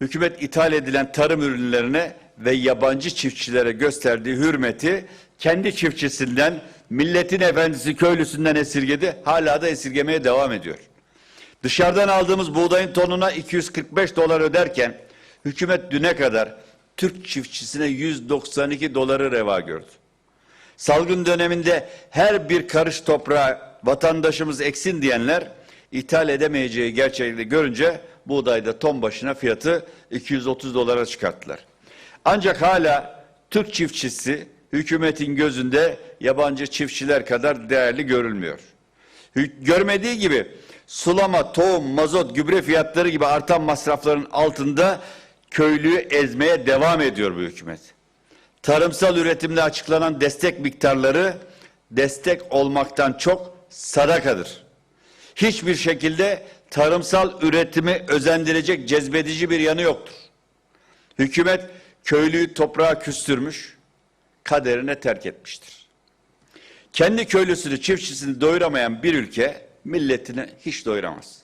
hükümet ithal edilen tarım ürünlerine ve yabancı çiftçilere gösterdiği hürmeti kendi çiftçisinden, milletin efendisi köylüsünden esirgedi, hala da esirgemeye devam ediyor. Dışarıdan aldığımız buğdayın tonuna 245 dolar öderken hükümet düne kadar Türk çiftçisine 192 doları reva gördü. Salgın döneminde her bir karış toprağa vatandaşımız eksin diyenler ithal edemeyeceği gerçeğini görünce buğdayda ton başına fiyatı 230 dolara çıkarttılar. Ancak hala Türk çiftçisi hükümetin gözünde yabancı çiftçiler kadar değerli görülmüyor. Görmediği gibi sulama, tohum, mazot, gübre fiyatları gibi artan masrafların altında köylüyü ezmeye devam ediyor bu hükümet. Tarımsal üretimde açıklanan destek miktarları destek olmaktan çok sadakadır. Hiçbir şekilde tarımsal üretimi özendirecek cezbedici bir yanı yoktur. Hükümet köylüyü toprağa küstürmüş, kaderine terk etmiştir. Kendi köylüsünü, çiftçisini doyuramayan bir ülke milletini hiç doyuramaz.